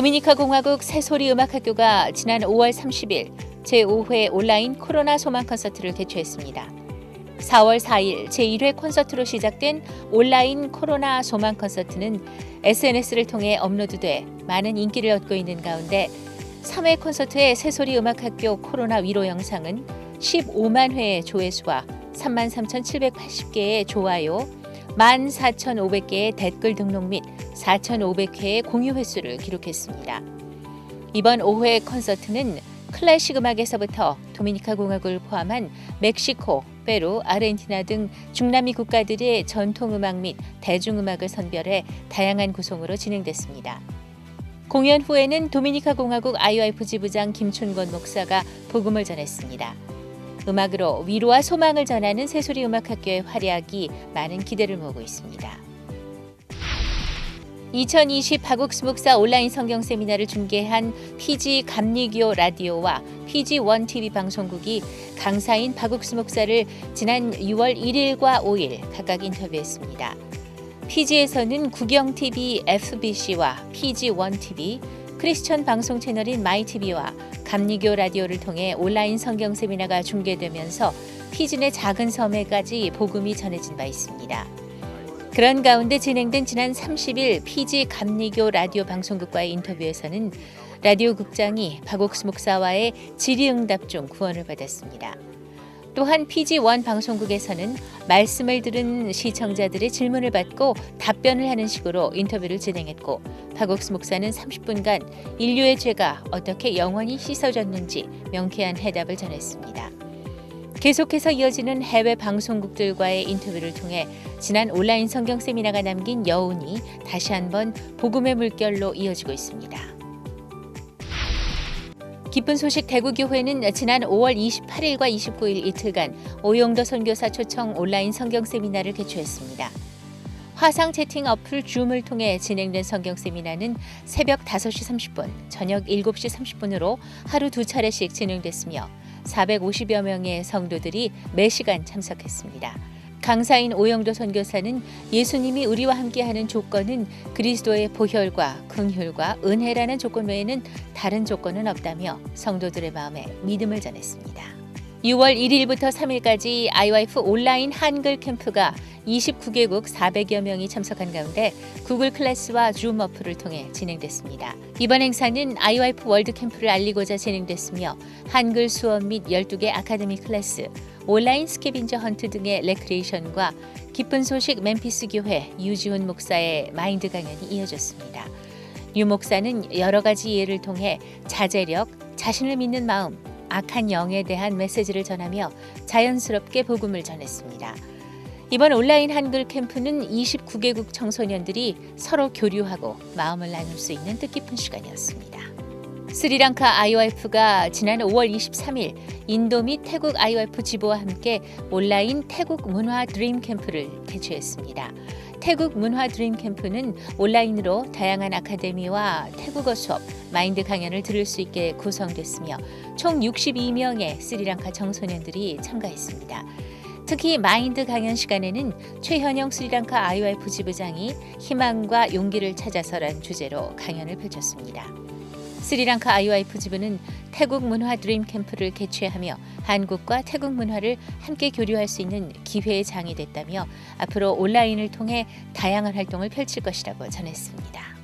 도미니카 공화국 새소리 음악학교가 지난 5월 30일 제5회 온라인 코로나 소망 콘서트를 개최했습니다. 4월 4일 제1회 콘서트로 시작된 온라인 코로나 소망 콘서트는 SNS를 통해 업로드돼 많은 인기를 얻고 있는 가운데 3회 콘서트의 새소리 음악학교 코로나 위로 영상은 15만 회의 조회수와 33,780개의 좋아요, 14,500개의 댓글 등록 및 4,500회의 공유 횟수를 기록했습니다. 이번 5회 콘서트는 클래식 음악에서부터 도미니카 공화국을 포함한 멕시코, 페루, 아르헨티나 등 중남미 국가들의 전통 음악 및 대중 음악을 선별해 다양한 구성으로 진행됐습니다. 공연 후에는 도미니카 공화국 IOF 지부장 김춘권 목사가 복음을 전했습니다. 음악으로 위로와 소망을 전하는 새소리 음악학교의 활약이 많은 기대를 모으고 있습니다. 2020 박옥수 목사 온라인 성경 세미나를 중계한 PG 감리교 라디오와 PG 원 TV 방송국이 강사인 박옥수 목사를 지난 6월 1일과 5일 각각 인터뷰했습니다. PG에서는 구경 TV FBC와 PG 원 TV, 크리스천 방송 채널인 마이TV와 감리교 라디오를 통해 온라인 성경 세미나가 중계되면서 내 작은 섬에까지 복음이 전해진 바 있습니다. 그런 가운데 진행된 지난 30일 피지 감리교 라디오 방송국과의 인터뷰에서는 라디오 국장이 박옥수 목사와의 질의응답 중 구원을 받았습니다. 또한 PG1 방송국에서는 말씀을 들은 시청자들의 질문을 받고 답변을 하는 식으로 인터뷰를 진행했고 박옥수 목사는 30분간 인류의 죄가 어떻게 영원히 씻어졌는지 명쾌한 해답을 전했습니다. 계속해서 이어지는 해외 방송국들과의 인터뷰를 통해 지난 온라인 성경 세미나가 남긴 여운이 다시 한번 복음의 물결로 이어지고 있습니다. 기쁜 소식 대구교회는 지난 5월 28일과 29일 이틀간 오용도 선교사 초청 온라인 성경 세미나를 개최했습니다. 화상 채팅 어플 줌을 통해 진행된 성경 세미나는 새벽 5시 30분, 저녁 7시 30분으로 하루 두 차례씩 진행됐으며 450여 명의 성도들이 매시간 참석했습니다. 강사인 오영도 선교사는 예수님이 우리와 함께하는 조건은 그리스도의 보혈과 긍휼과 은혜라는 조건 외에는 다른 조건은 없다며 성도들의 마음에 믿음을 전했습니다. 6월 1일부터 3일까지 IYF 온라인 한글 캠프가 29개국 400여 명이 참석한 가운데 구글 클래스와 줌 어플을 통해 진행됐습니다. 이번 행사는 IYF 월드 캠프를 알리고자 진행됐으며 한글 수업 및 12개 아카데미 클래스, 온라인 스케빈저 헌트 등의 레크레이션과 기쁜 소식 멤피스 교회 유지훈 목사의 마인드 강연이 이어졌습니다. 유 목사는 여러 가지 예를 통해 자제력, 자신을 믿는 마음, 악한 영에 대한 메시지를 전하며 자연스럽게 복음을 전했습니다. 이번 온라인 한글 캠프는 29개국 청소년들이 서로 교류하고 마음을 나눌 수 있는 뜻깊은 시간이었습니다. 스리랑카 IOF가 지난 5월 23일 인도 및 태국 IOF 지부와 함께 온라인 태국 문화 드림 캠프를 개최했습니다. 태국 문화 드림 캠프는 온라인으로 다양한 아카데미와 태국어 수업, 마인드 강연을 들을 수 있게 구성됐으며 총 62명의 스리랑카 청소년들이 참가했습니다. 특히 마인드 강연 시간에는 최현영 스리랑카 IOF 지부장이 희망과 용기를 찾아서란 주제로 강연을 펼쳤습니다. 스리랑카 IOF 지부는 태국 문화 드림 캠프를 개최하며 한국과 태국 문화를 함께 교류할 수 있는 기회의 장이 됐다며 앞으로 온라인을 통해 다양한 활동을 펼칠 것이라고 전했습니다.